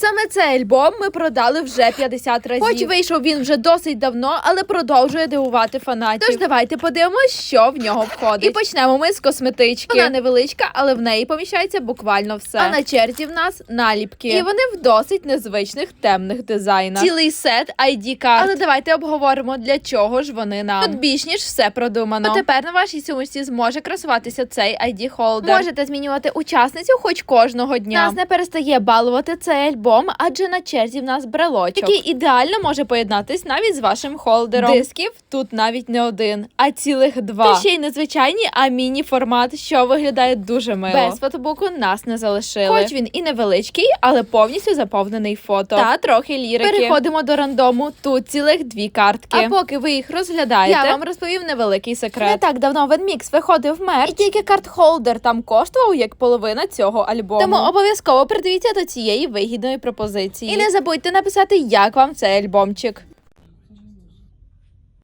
Саме цей альбом ми продали вже 50 разів. Хоч вийшов він вже досить давно, але продовжує дивувати фанатів. Тож давайте подивимось, що в нього входить. І почнемо ми з косметички. Вона невеличка, але в неї поміщається буквально все. А на черзі в нас наліпки. І вони в досить незвичних темних дизайнах. Цілий сет ID карт. Але давайте обговоримо, для чого ж вони нам. Тут більш ніж все продумано. А тепер на вашій сумочці зможе красуватися цей ID холдер. Можете змінювати учасницю хоч кожного дня. Нас не перестає балувати цей альбом, адже на черзі в нас брелочок, який ідеально може поєднатись навіть з вашим холдером. Дисків тут навіть не один, а цілих два. Та ще й незвичайні, а міні формат, що виглядає дуже мило. Без фотобуку нас не залишили. Хоч він і невеличкий, але повністю заповнений фото. Та трохи лірики. Переходимо до рандому. Тут цілих дві картки. А поки ви їх розглядаєте, я вам розповім невеликий секрет. Не так давно Venmix виходив мерч, і тільки карт-холдер там коштував як половина цього альбому. Тому обов'язково придивіться до цієї вигідної пропозиції. І не забудьте написати, як вам цей альбомчик.